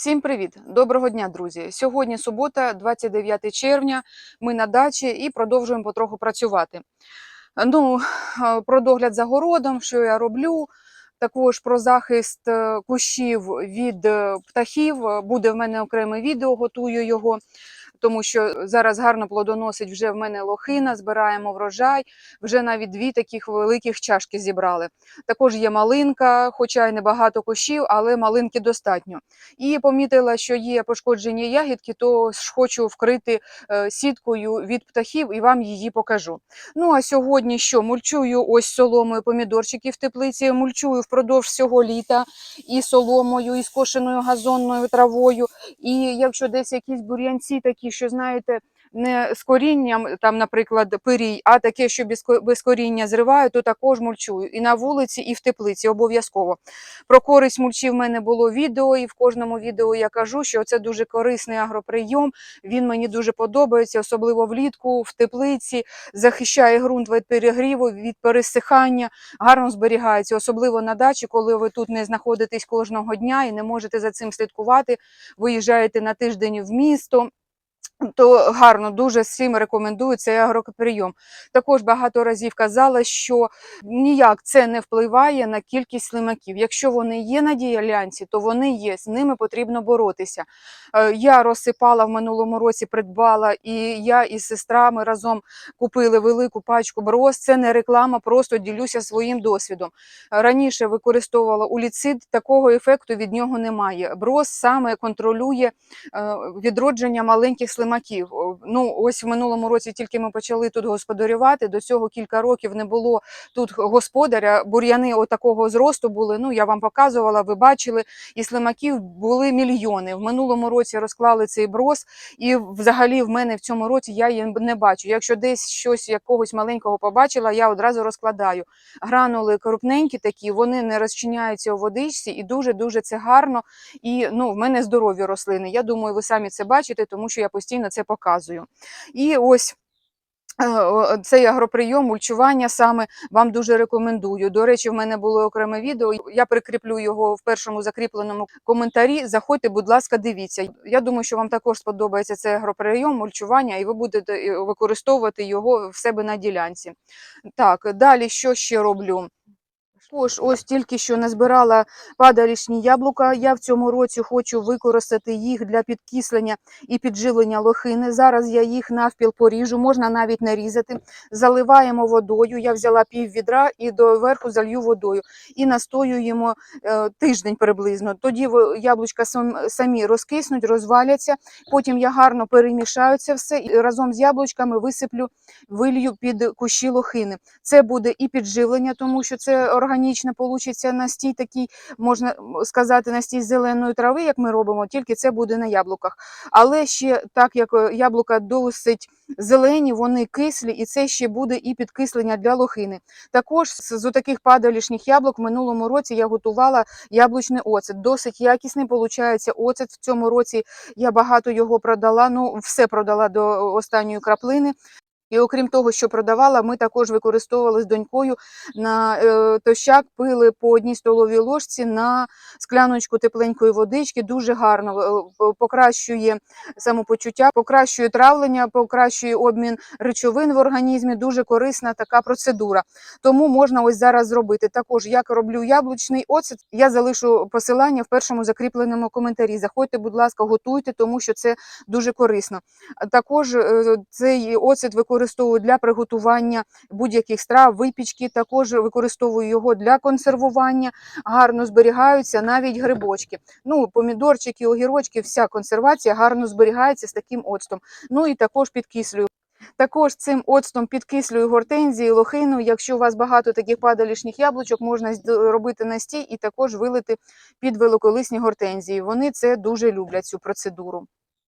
Всім привіт! Доброго дня, друзі! Сьогодні субота, 29 червня. Ми на дачі і продовжуємо потроху працювати. Ну, про догляд за городом, що я роблю. Також про захист е, кущів від е, птахів. Буде в мене окреме відео, готую його, тому що зараз гарно плодоносить вже в мене лохина, збираємо врожай. Вже навіть дві таких великих чашки зібрали. Також є малинка, хоча й небагато кущів, але малинки достатньо. І помітила, що є пошкоджені ягідки, то хочу вкрити е, сіткою від птахів і вам її покажу. Ну а сьогодні що? Мульчую ось соломою помідорчики в теплиці, мульчую впродовж всього літа і соломою, і скошеною газонною травою. І якщо десь якісь бур'янці такі, що знаєте. Не з корінням, там, наприклад, пирій, а таке, що без, коріння зриваю, то також мульчую. І на вулиці, і в теплиці обов'язково. Про користь мульчі в мене було відео, і в кожному відео я кажу, що це дуже корисний агроприйом. Він мені дуже подобається, особливо влітку, в теплиці, захищає ґрунт від перегріву, від пересихання, гарно зберігається, особливо на дачі, коли ви тут не знаходитесь кожного дня і не можете за цим слідкувати. Виїжджаєте на тиждень в місто. То гарно, дуже всім рекомендую цей агроприйом. Також багато разів казала, що ніяк це не впливає на кількість слимаків. Якщо вони є на діялянці, то вони є, з ними потрібно боротися. Е, Я розсипала в минулому році, придбала, і я із сестрами разом купили велику пачку броз. Це не реклама, просто ділюся своїм досвідом. Раніше використовувала уліцид, такого ефекту від нього немає. Броз саме контролює е, відродження маленьких слимаків. О, Ну, ось в минулому році тільки ми почали тут господарювати. До цього кілька років не було тут господаря. Бур'яни отакого зросту були. Ну, я вам показувала, ви бачили, і слимаків були мільйони. В минулому році розклали цей броз, і взагалі в мене в цьому році я її не бачу. Якщо десь щось якогось маленького побачила, я одразу розкладаю. Гранули крупненькі такі, вони не розчиняються у водичці, і дуже дуже це гарно. І ну, в мене здорові рослини. Я думаю, ви самі це бачите, тому що я постійно це показую. І ось. е, Цей агроприйом, мульчування саме вам дуже рекомендую. До речі, в мене було окреме відео. Я прикріплю його в першому закріпленому коментарі. Заходьте, будь ласка, дивіться. Я думаю, що вам також сподобається цей агроприйом, мульчування, і ви будете е, використовувати його в себе на ділянці. Так, далі що ще роблю? Тож, ось тільки що назбирала падалішні яблука. Я в цьому році хочу використати їх для підкислення і підживлення лохини. Зараз я їх навпіл поріжу, можна навіть нарізати. Заливаємо водою. Я взяла пів відра і доверху залью водою. І настоюємо е, тиждень приблизно. Тоді яблучка сам- самі розкиснуть, розваляться. Потім я гарно перемішаю це все і разом з яблучками висиплю, вилью під кущі лохини. Це буде і підживлення, тому що це органічне получиться настій такий, можна сказати, настій зеленої трави, як ми робимо, тільки це буде на яблуках. Але ще так як е, яблука досить зелені, вони кислі, і це ще буде і підкислення для лохини. Також з, таких падалішніх яблук в минулому році я готувала яблучний оцет. Досить якісний получається оцет. В цьому році я багато його продала. Ну, все продала до останньої краплини. І окрім того, що продавала, ми також використовували з донькою на е, тощак, пили по одній столовій ложці на скляночку тепленької водички. Дуже гарно е, покращує самопочуття, покращує травлення, покращує обмін речовин в організмі. Дуже корисна така процедура. Тому можна ось зараз зробити. Також як роблю яблучний оцет, я залишу посилання в першому закріпленому коментарі. Заходьте, будь ласка, готуйте, тому що це дуже корисно. Також е, цей оцет використовую для приготування будь-яких страв, випічки. Також використовую його для консервування. Гарно зберігаються навіть грибочки. Ну, помідорчики, огірочки, вся консервація гарно зберігається з таким оцтом. Ну і також підкислюю. Також цим оцтом підкислюю гортензії, лохину. Якщо у вас багато таких падалішніх яблучок, можна робити настій і також вилити під великолисні гортензії. Вони це дуже люблять цю процедуру.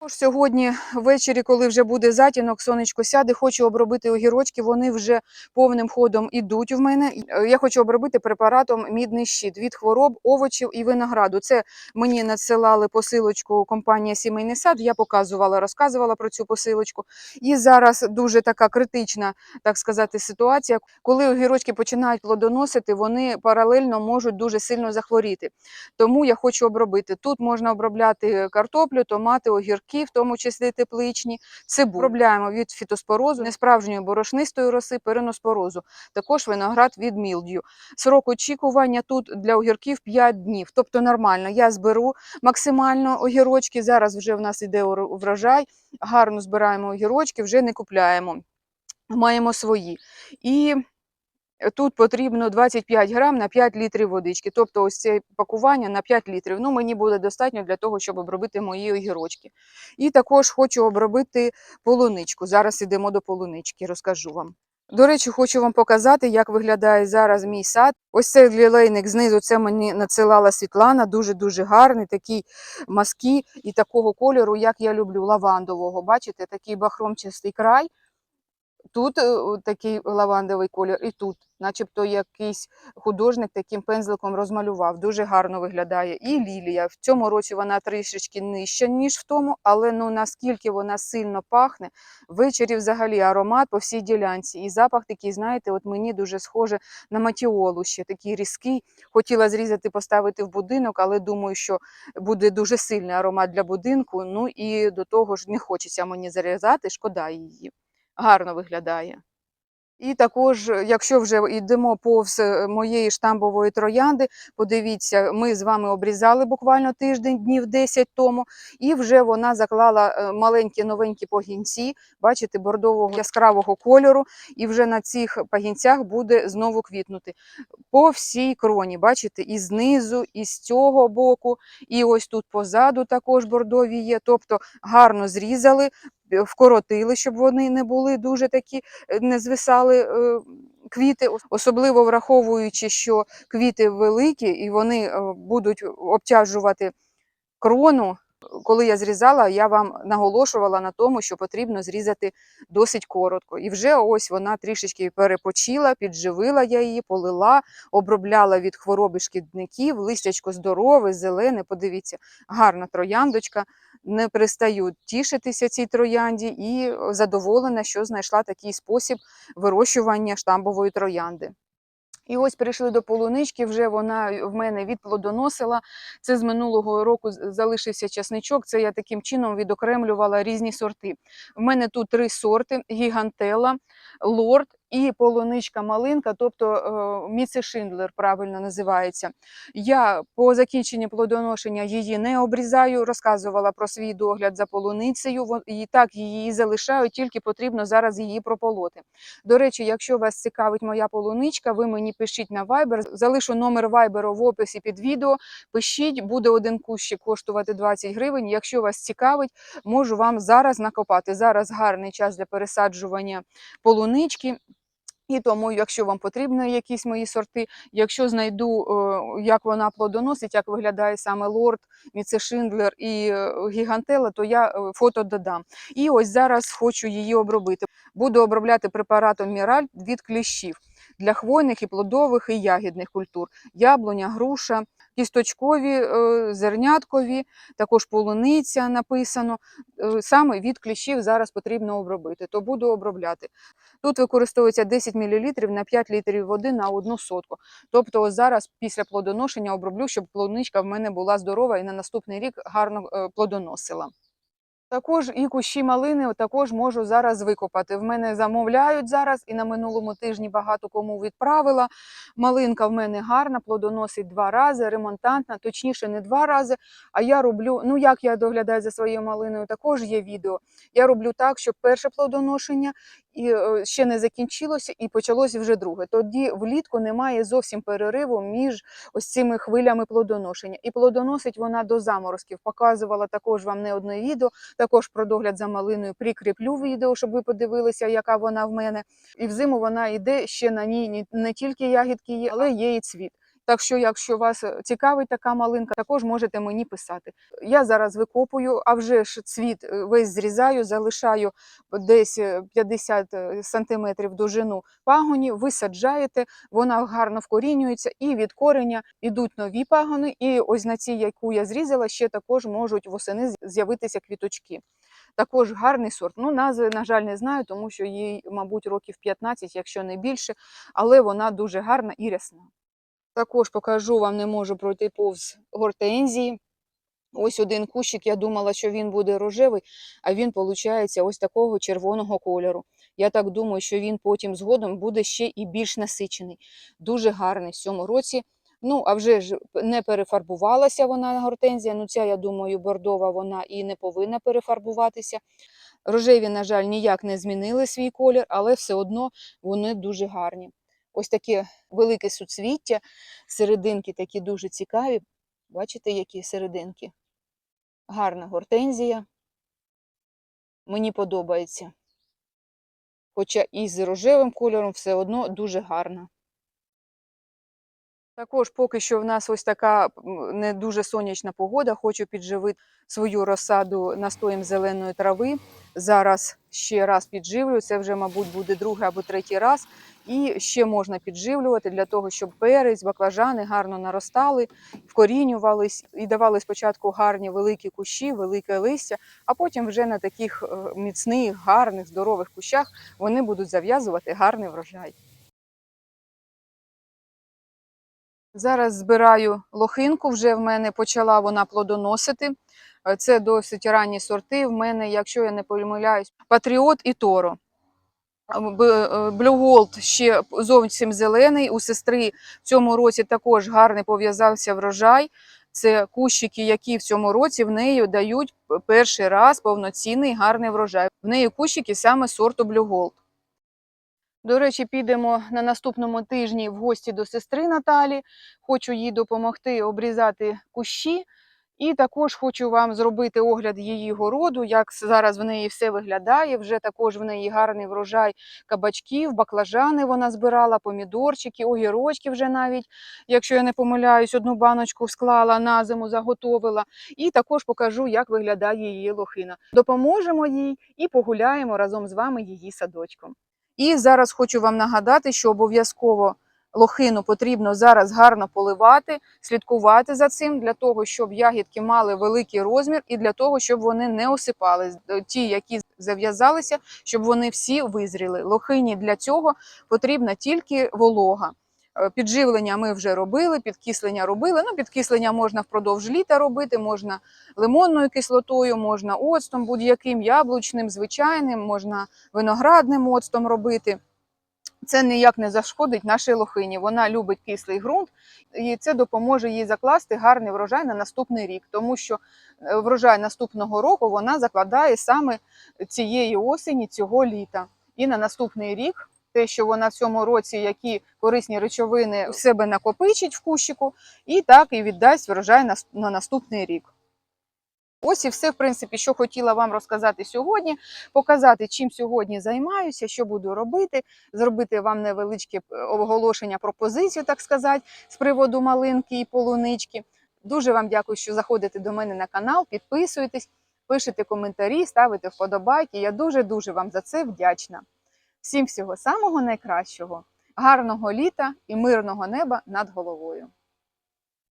Тож Сьогодні ввечері, коли вже буде затінок, сонечко сяде, хочу обробити огірочки. Вони вже повним ходом ідуть в мене. Я хочу обробити препаратом мідний щит від хвороб, овочів і винограду. Це мені надсилали посилочку компанія Сімейний сад. Я показувала, розказувала про цю посилочку. І зараз дуже така критична, так сказати, ситуація. Коли огірочки починають плодоносити, вони паралельно можуть дуже сильно захворіти. Тому я хочу обробити. Тут можна обробляти картоплю, томати, огірки, в тому числі тепличні, цибулю. Обробляємо від фітоспорозу, несправжньої борошнистої роси, переноспорозу. Також виноград від мілдю. Срок очікування тут для огірків 5 днів, тобто нормально. Я зберу максимально огірочки. Зараз вже в нас іде врожай, гарно збираємо огірочки, вже не купляємо. Маємо свої. І Тут потрібно 25 грам на 5 літрів водички. Тобто ось це пакування на 5 літрів. Ну, мені буде достатньо для того, щоб обробити мої огірочки. І також хочу обробити полуничку. Зараз йдемо до полунички, розкажу вам. До речі, хочу вам показати, як виглядає зараз мій сад. Ось цей лілейник знизу, це мені надсилала Світлана, дуже-дуже гарний, такий мазки і такого кольору, як я люблю, лавандового. Бачите, такий бахромчастий край. Тут е, такий лавандовий колір, і тут, начебто, якийсь художник таким пензликом розмалював. Дуже гарно виглядає. І лілія. В цьому році вона трішечки нижча, ніж в тому, але ну наскільки вона сильно пахне. Ввечері взагалі аромат по всій ділянці. І запах такий, знаєте, от мені дуже схоже на матіолу ще такий різкий. Хотіла зрізати, поставити в будинок, але думаю, що буде дуже сильний аромат для будинку. Ну і до того ж не хочеться мені зарізати, шкода її гарно виглядає. І також, якщо вже йдемо повз е, моєї штамбової троянди, подивіться, ми з вами обрізали буквально тиждень, днів 10 тому, і вже вона заклала е, маленькі новенькі пагінці, бачите, бордового яскравого кольору, і вже на цих пагінцях буде знову квітнути. По всій кроні, бачите, і знизу, і з цього боку, і ось тут позаду також бордові є. Тобто гарно зрізали, вкоротили, щоб вони не були дуже такі е, не звисали е, квіти, особливо враховуючи, що квіти великі і вони е, будуть обтяжувати крону. Коли я зрізала, я вам наголошувала на тому, що потрібно зрізати досить коротко. І вже ось вона трішечки перепочила, підживила я її, полила, обробляла від хвороби шкідників, листячко здорове, зелене. Подивіться, гарна трояндочка. Не перестаю тішитися цій троянді і задоволена, що знайшла такий спосіб вирощування штамбової троянди. І ось перейшли до полунички, вже вона в мене відплодоносила. Це з минулого року залишився часничок. Це я таким чином відокремлювала різні сорти. В мене тут три сорти: гігантела, лорд і полуничка малинка, тобто е, Міце Шиндлер правильно називається. Я по закінченні плодоношення її не обрізаю, розказувала про свій догляд за полуницею. І так її залишаю, тільки потрібно зараз її прополоти. До речі, якщо вас цікавить моя полуничка, ви мені пишіть на Viber. Залишу номер Viber в описі під відео. Пишіть, буде один кущик коштувати 20 гривень. Якщо вас цікавить, можу вам зараз накопати. Зараз гарний час для пересаджування полунички. І тому, якщо вам потрібні якісь мої сорти, якщо знайду, е, як вона плодоносить, як виглядає саме лорд, міцешиндлер і е, Гігантела, то я е, фото додам. І ось зараз хочу її обробити. Буду обробляти препаратом Міраль від кліщів для хвойних і плодових і ягідних культур: яблуня, груша, кісточкові, е, зерняткові, також полуниця написано. Е, Саме від кліщів зараз потрібно обробити, то буду обробляти. Тут використовується 10 мл на 5 літрів води на одну сотку. Тобто зараз після плодоношення оброблю, щоб плодничка в мене була здорова і на наступний рік гарно е, плодоносила. Також і кущі малини також можу зараз викопати. В мене замовляють зараз, і на минулому тижні багато кому відправила. Малинка в мене гарна, плодоносить два рази, ремонтантна, точніше, не два рази. А я роблю, ну як я доглядаю за своєю малиною, також є відео. Я роблю так, щоб перше плодоношення і е, ще не закінчилося, і почалося вже друге. Тоді влітку немає зовсім перериву між ось цими хвилями плодоношення. І плодоносить вона до заморозків. Показувала також вам не одне відео. Також про догляд за малиною прикріплю відео, щоб ви подивилися, яка вона в мене. І взиму вона йде ще на ній не тільки ягідки є, але є і цвіт. Так що, якщо вас е, цікавить така малинка, також можете мені писати. Я зараз викопую, а вже ж цвіт е, весь зрізаю, залишаю десь е, 50 сантиметрів довжину пагонів, ви саджаєте, вона гарно вкорінюється, і від кореня йдуть нові пагони. І ось на цій, яку я зрізала, ще також можуть восени з'явитися квіточки. Також гарний сорт. Ну, назви, на жаль, не знаю, тому що їй, мабуть, років 15, якщо не більше, але вона дуже гарна і рясна. Також покажу вам, не можу пройти повз гортензії. Ось один кущик, я думала, що він буде рожевий, а він, виходить, ось такого червоного кольору. Я так думаю, що він потім згодом буде ще і більш насичений. Дуже гарний в цьому році. Ну, а вже ж не перефарбувалася вона гортензія. Ну, ця, я думаю, бордова вона і не повинна перефарбуватися. Рожеві, на жаль, ніяк не змінили свій колір, але все одно вони дуже гарні. Ось таке велике суцвіття, серединки такі дуже цікаві. Бачите, які серединки? Гарна гортензія. Мені подобається. Хоча і з рожевим кольором все одно дуже гарна. Також поки що в нас ось така не дуже сонячна погода. Хочу підживити свою розсаду настоєм зеленої трави. Зараз ще раз підживлю. Це вже, мабуть, буде другий або третій раз. І ще можна підживлювати для того, щоб перець, баклажани гарно наростали, вкорінювались і давали спочатку гарні великі кущі, велике листя, а потім вже на таких е, міцних, гарних, здорових кущах вони будуть зав'язувати гарний врожай. Зараз збираю лохинку, вже в мене почала вона плодоносити. Е, Це досить ранні сорти. В мене, якщо я не помиляюсь, Патріот і Торо. Blue Gold ще зовсім зелений. У сестри в цьому році також гарний пов'язався врожай. Це кущики, які в цьому році в неї дають перший раз повноцінний гарний врожай. В неї кущики саме сорту Gold. До речі, підемо на наступному тижні в гості до сестри Наталі. Хочу їй допомогти обрізати кущі. І також хочу вам зробити огляд її городу, як зараз в неї все виглядає. Вже також в неї гарний врожай кабачків, баклажани вона збирала, помідорчики, огірочки вже навіть, якщо я не помиляюсь, одну баночку склала на зиму, заготовила. І також покажу, як виглядає її лохина. Допоможемо їй і погуляємо разом з вами її садочком. І зараз хочу вам нагадати, що обов'язково лохину потрібно зараз гарно поливати, слідкувати за цим для того, щоб ягідки мали великий розмір, і для того, щоб вони не осипались. Ті, які зав'язалися, щоб вони всі визріли. Лохині для цього потрібна тільки волога. Е, Підживлення ми вже робили, підкислення робили. Ну, підкислення можна впродовж літа робити, можна лимонною кислотою, можна оцтом будь-яким яблучним, звичайним, можна виноградним оцтом робити. Це ніяк не зашкодить нашій лохині. Вона любить кислий ґрунт, і це допоможе їй закласти гарний врожай на наступний рік, тому що е, врожай наступного року вона закладає саме цієї осені, цього літа. І на наступний рік те, що вона в цьому році які корисні речовини в себе накопичить в кущику, і так і віддасть врожай на, на наступний рік. Ось і все, в принципі, що хотіла вам розказати сьогодні, показати, чим сьогодні займаюся, що буду робити, зробити вам невеличке е, оголошення, пропозицію, так сказати, з приводу малинки і полунички. Дуже вам дякую, що заходите до мене на канал, підписуєтесь, пишете коментарі, ставите вподобайки. Я дуже-дуже вам за це вдячна. Всім всього самого найкращого, гарного літа і мирного неба над головою.